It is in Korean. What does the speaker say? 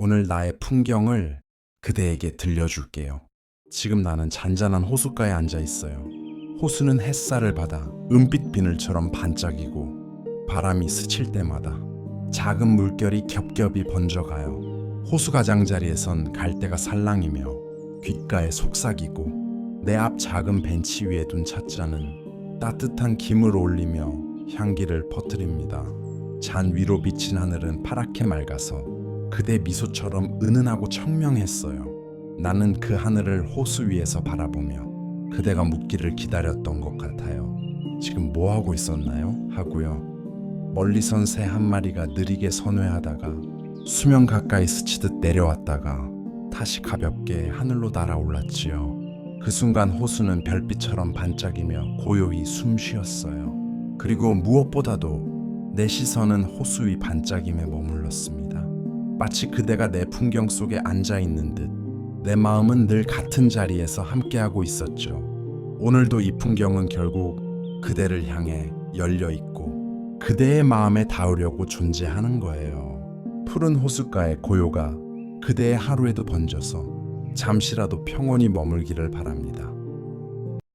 오늘 나의 풍경을 그대에게 들려줄게요. 지금 나는 잔잔한 호숫가에 앉아 있어요. 호수는 햇살을 받아 은빛 비늘처럼 반짝이고 바람이 스칠 때마다 작은 물결이 겹겹이 번져가요. 호수 가장자리에선 갈대가 살랑이며 귓가에 속삭이고 내 앞 작은 벤치 위에 둔 찻잔은 따뜻한 김을 올리며 향기를 퍼뜨립니다. 잔 위로 비친 하늘은 파랗게 맑아서 그대 미소처럼 은은하고 청명했어요. 나는 그 하늘을 호수 위에서 바라보며 그대가 묻기를 기다렸던 것 같아요. 지금 뭐 하고 있었나요? 하고요. 멀리선 새 한 마리가 느리게 선회하다가 수면 가까이 스치듯 내려왔다가 다시 가볍게 하늘로 날아올랐지요. 그 순간 호수는 별빛처럼 반짝이며 고요히 숨 쉬었어요. 그리고 무엇보다도 내 시선은 호수 위 반짝임에 머물렀습니다. 마치 그대가 내 풍경 속에 앉아 있는 듯 내 마음은 늘 같은 자리에서 함께하고 있었죠. 오늘도 이 풍경은 결국 그대를 향해 열려 있고 그대의 마음에 닿으려고 존재하는 거예요. 푸른 호숫가의 고요가 그대의 하루에도 번져서 잠시라도 평온히 머물기를 바랍니다.